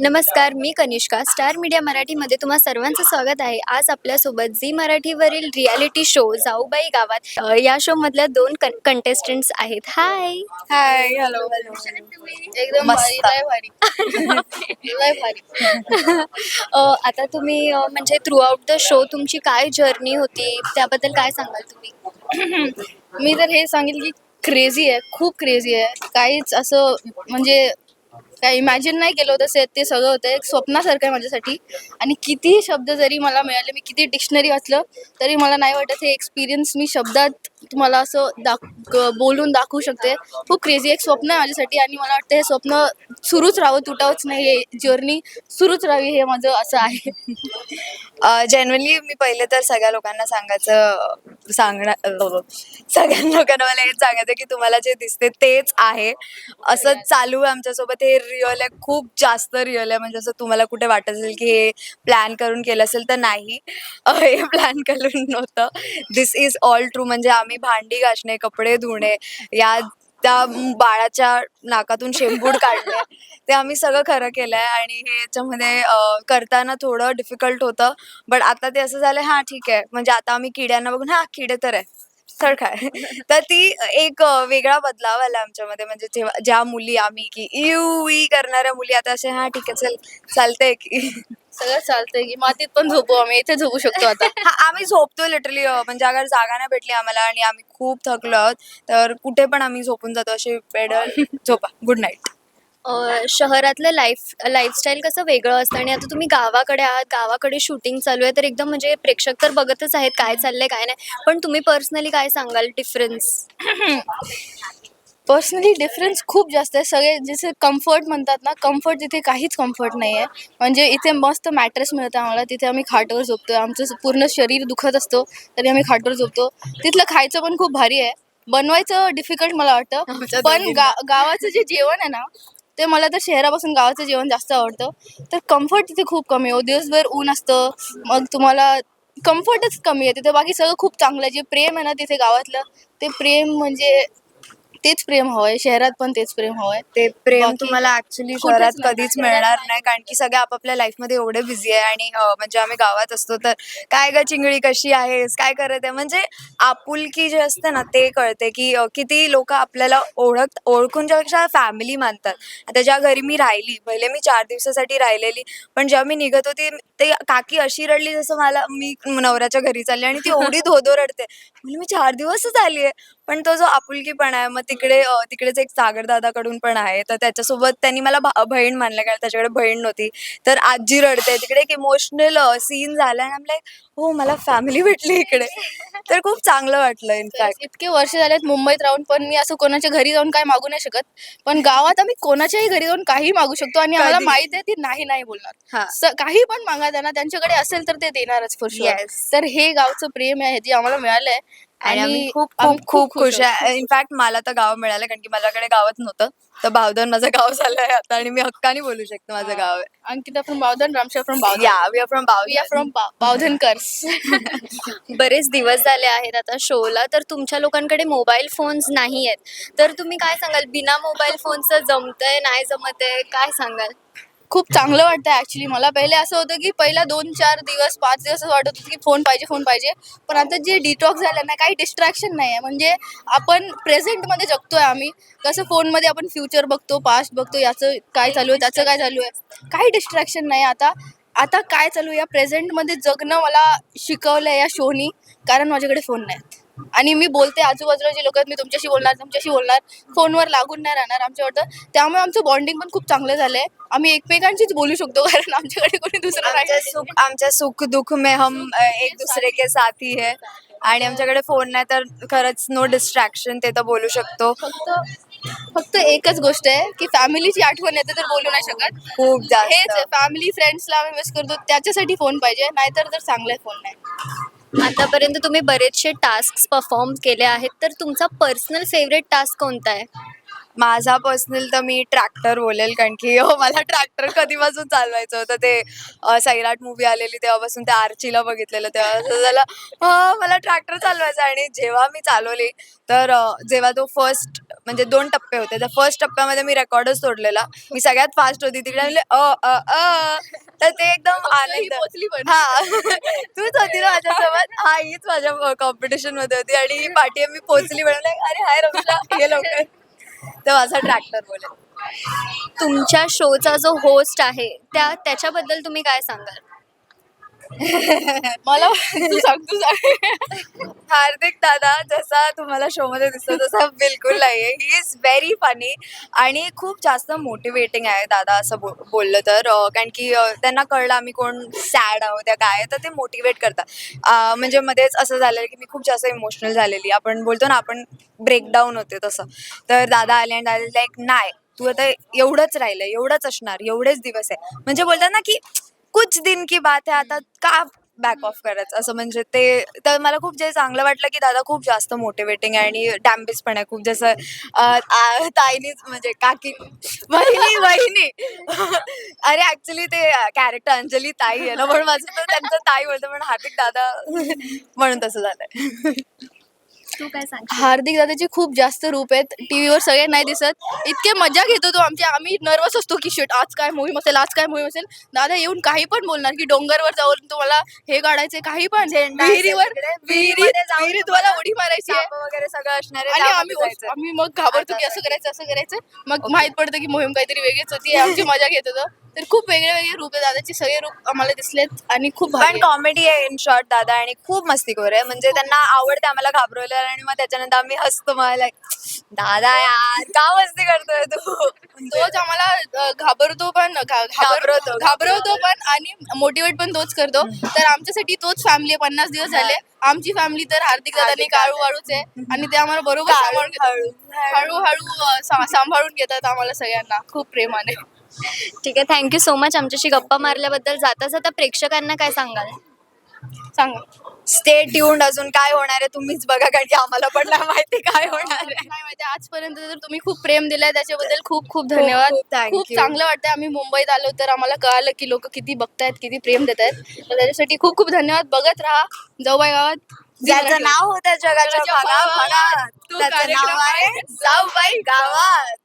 नमस्कार मी Kanishka. Star media मराठीमध्ये तुम्हा सर्वांचं स्वागत आहे. आज आपल्यासोबत झी मराठीवरील रियालिटी शो जाऊबाई गावात अ, या शो मधल्या दोन कंटेस्टंट्स आहेत. हाय हाय हॅलो एकदम. भारी, लय अ, आता तुम्ही अ, म्हणजे थ्रू आउट द शो तुमची काय जर्नी होती? त्याबद्दल काय सांगाल तुम्ही? मी तर हे सांगेल की क्रेझी आहे. खूप क्रेझी आहे. काहीच असं म्हणजे काय इमॅजिन नाही केलं होतं से- ते सगळं होतं एक स्वप्नासारखं आहे माझ्यासाठी. आणि कितीही शब्द जरी मला मिळाले मी किती डिक्शनरी वाचलं तरी मला नाही वाटत हे एक्सपिरियन्स मी शब्दात तुम्हाला असं दाख बोलून दाखवू शकते. खूप क्रेझी एक स्वप्न आहे माझ्यासाठी आणि मला वाटतं हे स्वप्न सुरूच राहावं तुटावंच नाही. हे जर्नी सुरूच राहावी हे माझं असं आहे. जनरली मी पहिले तर सगळ्या लोकांना सांगायचं सांगणार सगळ्या लोकांना मला हेच सांगायचं की तुम्हाला जे दिसते तेच आहे. असं चालू आहे आमच्यासोबत. हे रिअल आहे खूप जास्त रिअल आहे. म्हणजे असं तुम्हाला कुठे वाटत असेल की हे प्लॅन करून केलं असेल तर नाही. हे प्लॅन करून नव्हतं. दिस इज ऑल ट्रू म्हणजे आम्ही भांडी घासणे कपडे धुणे या त्या बाळाच्या नाकातून शेंबूड काढले ते आम्ही सगळं खरं केलंय आणि हे याच्यामध्ये करताना थोडं डिफिकल्ट होतं. बट आता ते असं झालं हा ठीक आहे. म्हणजे आता आम्ही किड्यांना बघून हा किडे तर आहे. तर काय? तर ती एक वेगळा बदलाव आला आमच्यामध्ये. म्हणजे जेव्हा ज्या मुली आम्ही की यू ई करणाऱ्या मुली आता असे हा ठीक आहे चल चालतंय की. सगळं चालतंय की मातीत पण झोपू आम्ही इथे झोपू शकतो आता. हा आम्ही झोपतोय लिटरली म्हणजे अगर जागा नाही भेटली आम्हाला आणि आम्ही खूप थकलो आहोत तर कुठे पण आम्ही झोपून जातो असे बेड झोपा. गुड नाईट अ, शहरातलं लाईफ लाईफस्टाईल कसं वेगळं असतं? आणि आता तुम्ही गावाकडे आहात गावाकडे शूटिंग चालू आहे तर एकदम म्हणजे प्रेक्षक तर बघतच आहेत काय चाललंय काय नाही. पण तुम्ही पर्सनली काय सांगाल डिफरन्स पर्सनली डिफरन्स खूप जास्त आहे. सगळे जसे कम्फर्ट म्हणतात ना कम्फर्ट तिथे काहीच कम्फर्ट नाही आहे म्हणजे इथे मस्त मॅट्रेस मिळतं आम्हाला. तिथे आम्ही खाटवर झोपतो आमचं पूर्ण शरीर दुखत असतो तरी आम्ही खाटवर झोपतो. तिथलं खायचं पण खूप भारी आहे. बनवायचं डिफिकल्ट मला वाटतं. पण. गा गावाचं जे जेवण आहे ना ते मला तर शहरापासून गावाचं जेवण जास्त आवडतं. तर कम्फर्ट तिथे खूप कमी आहे. दिवसभर ऊन असतं. मग तुम्हाला कम्फर्टच कमी आहे. तिथे बाकी सगळं खूप चांगलं आहे. जे प्रेम आहे ना तिथे गावातलं ते प्रेम म्हणजे तेच प्रेम हवंय शहरात पण तेच प्रेम हवंय. ते प्रेम बाकी तुम्हाला ऍक्च्युली कुठेच शहरात नाही. कधीच मिळणार नाही. कारण की सगळे आपापल्या लाईफमध्ये एवढे बिझी आहे आणि अं, म्हणजे आम्ही गावात असतो तर काय ग चिंगळी कशी आहेस? काय करत आहे? म्हणजे आपुलकी जे असते ना ते कळते की अं, किती लोक आपल्याला ओळख ओळखूनच्या पेक्षा फॅमिली मानतात. आता ज्या घरी मी राहिली पहिले मी चार दिवसासाठी राहिलेली पण जेव्हा मी निघत होती ते काकी अशी रडली जसं मला मी नवऱ्याच्या घरी चालली आणि ती एवढी धोधो रडते. म्हणजे मी चार दिवसच आली आहे पण तो जो आपुलकीपणा आहे मग तिकडे अं, तिकडेच एक सागर दादाकडून पण आहे तर त्याच्यासोबत त्यांनी मला भा- बहीण मानलं कारण त्याच्याकडे बहीण नव्हती. तर आजी रडते तिकडे एक इमोशनल सीन झाला आणि आमला हो मला फॅमिली भेटली इकडे. तर खूप चांगलं वाटलं इनफॅक्ट इतके वर्ष झालेत मुंबईत राहून पण मी असं कोणाच्या घरी जाऊन काय मागू नाही शकत. पण गावात आम्ही कोणाच्याही घरी जाऊन काही मागू शकतो आणि आम्हाला कधी. माहीत आहे ती नाही नाही बोलणार. स- काही पण मागा त्यांना त्यांच्याकडे असेल तर ते देणारच Yes. तर हे गावचं प्रेम आहे जे आम्हाला मिळालंय आणि आम्ही खूप खूप खूप खुश. आहे. इनफॅक्ट मला तर गाव मिळालं कारण की माझ्याकडे गावच नव्हतं. तर भावधन माझं गाव झालंय आता आणि मी हक्काने बोलू शकते माझं गाव आहे. अंकिता फ्रॉम बावधन रामशा फ्रॉम बावधन या we are from we are from बावधनकर्स बरेच दिवस झाले आहेत आता शोला तर तुमच्या लोकांकडे मोबाईल फोन्स नाही आहेत तर तुम्ही काय सांगाल? बिना मोबाईल फोनचं जमतंय नाही जमत आहे काय सांगाल? खूप चांगलं वाटतं ऍक्च्युली मला पहिले असं होतं की पहिला दोन चार दिवस पाच दिवस असं वाटत होतं की फोन पाहिजे फोन पाहिजे. पण आता जे डिटॉक्स झालं ना काही डिस्ट्रॅक्शन नाही आहे म्हणजे आपण प्रेझेंटमध्ये जगतोय आम्ही. कसं फोनमध्ये आपण फ्युचर बघतो पास्ट बघतो याचं काय चालू आहे त्याचं काय चालू आहे. काही डिस्ट्रॅक्शन नाही आता. आता काय चालू आहे या प्रेझेंटमध्ये जगणं मला शिकवलं आहे या शोनी. कारण माझ्याकडे फोन नाही. आणि मी बोलते आजूबाजूला जे लोक आहेत मी तुमच्याशी बोलणार तुमच्याशी बोलणार फोनवर लागून नाही राहणार आमच्यावर त्यामुळे आमचं बॉन्डिंग पण खूप चांगलं झालंय. आम्ही एकमेकांशीच बोलू शकतो कारण आमच्याकडे कोणी दुसरं आमच्या नाही. सुख आमच्या सुख दुख में हम अ, एक दुसरे के साथी है आणि आमच्याकडे फोन नाही तर खरंच नो डिस्ट्रॅक्शन ते तर बोलू शकतो. फक्त फक्त एकच गोष्ट आहे की फॅमिलीची आठवण येते तर बोलू नाही शकत. खूप हेच जास्त फॅमिली फ्रेंड्सला आम्ही मिस करतो त्याच्यासाठी फोन पाहिजे नाहीतर तर चांगला फोन नाही. आतापर्यंत तुम्ही बरेचसे टास्क परफॉर्म केले आहेत तर तुमचा पर्सनल फेवरेट टास्क कोणता आहे? माझा पर्सनल तर मी ट्रॅक्टर बोलेल कारण की हो मला ट्रॅक्टर कधीपासून चालवायचं होतं. ते अ, सैराट मूवी आलेली तेव्हापासून त्या आर्चीला बघितलेलं. तेव्हा असं झालं "हो, मला ट्रॅक्टर चालवायचं आणि जेव्हा मी चालवली तर अ, जेव्हा तो फर्स्ट म्हणजे दोन टप्पे होते. त्या फर्स्ट टप्प्यामध्ये मी रेकॉर्डच तोडलेला. मी सगळ्यात फास्ट होती. तिकडे म्हणले अ अ अ. तर ते एकदम आनंद पण. हा. तूच होती ना माझ्यासोबत? हा हीच माझ्या कॉम्पिटिशनमध्ये होती. आणि ही पाठी मी पोहोचली म्हणले अरे हाय रक्षा ये लवकर. तर माझा ट्रॅक्टर बोले तुमच्या शोचा जो होस्ट आहे त्या त्याच्याबद्दल तुम्ही काय सांगाल? मला तू सांग तू सांग. हार्दिक दादा जसा तुम्हाला शो मध्ये दिसतो तसा बिलकुल नाहीये. ही इज व्हेरी फनी आणि खूप जास्त मोटिवेटिंग आहे दादा असं बो बोललं तर. अं, कारण की अं, त्यांना कळलं आम्ही कोण सॅड आहोत त्या काय तर ते मोटिवेट करतात. अं, म्हणजे मध्येच असं झालेलं की मी खूप जास्त इमोशनल झालेली. आपण बोलतो ना आपण ब्रेकडाऊन होते तसं. तर दादा आले आणि दादा लाईक नाही तू आता एवढंच राहिलं एवढंच असणार एवढेच दिवस आहे. म्हणजे बोलतात ना की कुछ दिन की बात आहे आता का बॅक ऑफ करायचं? असं म्हणजे ते तर मला खूप जे चांगलं वाटलं की दादा खूप जास्त मोटिवेटिंग आहे आणि डॅम्बिस पण आहे. खूप जसं ताईनीच म्हणजे काकी वहिनी वहिनी. अरे ऍक्च्युली ते कॅरेक्टर अंजली ताई आहे ना म्हणून माझं तर त्यांचं ताई बोलतं पण हार्दिक दादा म्हणून तसं झालंय. तू काय सांग हार्दिक दादाचे खूप जास्त रूप आहेत. टीव्हीवर सगळे नाही दिसत. इतके मजा घेतो तो आमच्या. आम्ही नर्वस असतो की शेट आज काय मोहीम असेल आज काय मोहीम असेल. दादा येऊन काही पण बोलणार की डोंगरवर जाऊन तुम्हाला हे काढायचे काही पण. विहिरीवर विहिरीत तुम्हाला उडी मारायची वगैरे सगळं असणार आणि आम्ही. आम्ही मग घाबरतो की असं करायचं असं करायचं. मग माहीत पडतं की मोहीम काहीतरी वेगळीच होती. आमची मजा घेत होतो. तर खूप वेगळे वेगळे रूप आहे दादाचे सगळे रूप आम्हाला दिसलेत आणि खूप भारी पण आहे. कॉमेडी आहे इन शॉर्ट दादा आणि खूप मस्तीखोर आहे म्हणजे त्यांना आवडते आम्हाला घाबरवलं आणि मग त्याच्यानंतर आम्ही हसतो. मला like, दादा यार का मस्ती करतोय तू? तोच आम्हाला अ, घाबरतो पण घा- घाबरवतो. घाबरवतो पण आणि मोटिवेट पण तोच करतो. तर आमच्यासाठी तोच फॅमिली आहे. पन्नास दिवस झाले. आमची फॅमिली तर हार्दिक दादानी हार्दिक काळू. वाळूच आहे. आणि ते आम्हाला बरोबर सांभाळून घेतात. हळू हळूहळू अ, सा- सांभाळून घेतात आम्हाला सगळ्यांना. खूप प्रेमाने. ठीक आहे थँक्यू सो मच आमच्याशी गप्पा मारल्याबद्दल जाता जाता प्रेक्षकांना काय सांगाल? सांगा. स्टे ट्यून्ड अजून काय होणार आहे तुम्हीच बघा कारण की आम्हाला पण नाही माहिती काय होणार आहे. माहिती. आजपर्यंत तर तुम्ही खूप प्रेम दिलंय त्याच्याबद्दल खूप खूप धन्यवाद. खूप thank खूप you. चांगलं वाटतं आम्ही मुंबईत आलो तर आम्हाला कळालं की लोक किती बघतायत किती प्रेम देत आहेत तर त्याच्यासाठी खूप खूप धन्यवाद. बघत राहा जाऊबाई गावात. ज्याचं नाव होतं जगाच्या जगाच्या भागा भागात, भागात तो त्याचं नाव कार्यक्रम आहे आहे जाऊबाई गावात.